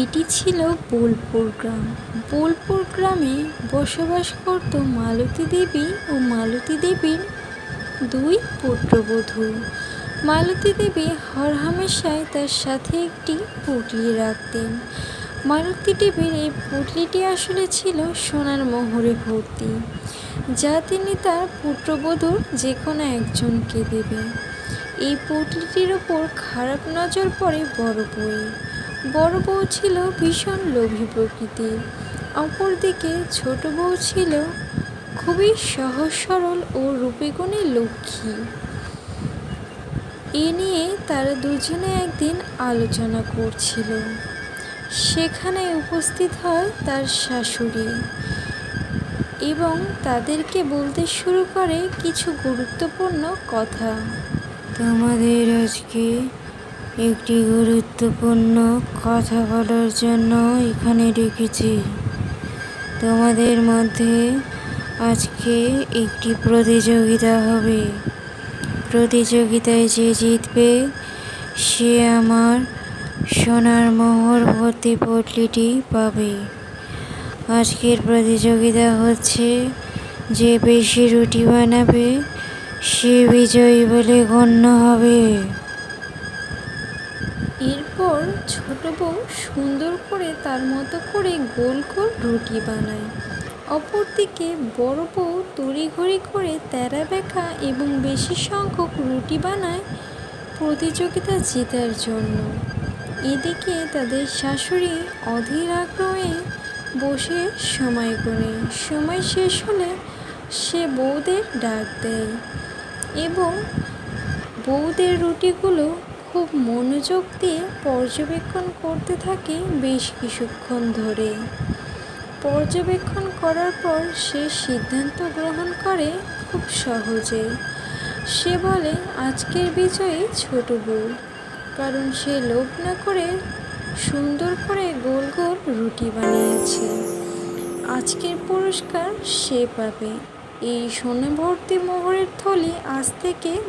এটি ছিল বোলপুর গ্রাম। বোলপুর গ্রামে বসবাস করত মালতী দেবী ও মালতী দেবীর দুই পুত্রবধূ। মালতী দেবী হরহামেশাই তার সাথে একটি পুটলি রাখতেন। মালতী দেবীর এই পুটলিটি আসলে ছিল সোনার মোহরে ভর্তি, যা তিনি তার পুত্রবধূর যে কোনো একজনকে দেবে এই পুটলিটির ওপর খারাপ নজর পড়ে বড় বউয়ের। বড় বউ ছিল ভীষণ লোভী প্রকৃতির অপরদিকে ছোট বউ ছিল খুবই সহজ সরল ও রূপেগুণে লক্ষ্মী। এ নিয়ে তারা দুজনে একদিন আলোচনা করছিল। সেখানে উপস্থিত হয় তার শাশুড়ি এবং তাদেরকে বলতে শুরু করে কিছু গুরুত্বপূর্ণ কথা। তোমাদের আজকে একটি গুরুত্বপূর্ণ কথা বলার জন্য এখানে রেখেছি। তোমাদের মধ্যে আজকে একটি প্রতিযোগিতা হবে। প্রতিযোগিতায় যে জিতবে, সে আমার সোনার মোহর ভর্তি পটলিটি পাবে। আজকের প্রতিযোগিতা হচ্ছে যে বেশি রুটি বানাবে, সে বিজয়ী বলে গণ্য হবে। এরপর ছোট বউ সুন্দর করে তার মতো করে গোল গোল রুটি বানায়। অপরদিকে বড় বউ তড়িঘড়ি করে তেরা বেঁকা এবং বেশি সংখ্যক রুটি বানায় প্রতিযোগিতা জেতার জন্য। এদিকে তাদের শাশুড়ি অধীর আগ্রহে বসে সময় গুনে সময় শেষ হলে সে বউদের ডাক দেয় এবং বউদের রুটিগুলো খুব মনোযোগ দিয়ে পর্যবেক্ষণ করতে থাকে বেশ কিছুক্ষণ ধরে। পর্যবেক্ষণ করার পর সে সিদ্ধান্ত গ্রহণ করে খুব সহজে। সে বলে, আজকের বিজয়ী ছোট বউ কারণ সে লোভ না করে সুন্দর করে গোল গোল রুটি বানিয়েছে। আজকের পুরস্কার সে পাবে। এই সোনা ভর্তি মোহরের থলি আজ থেকে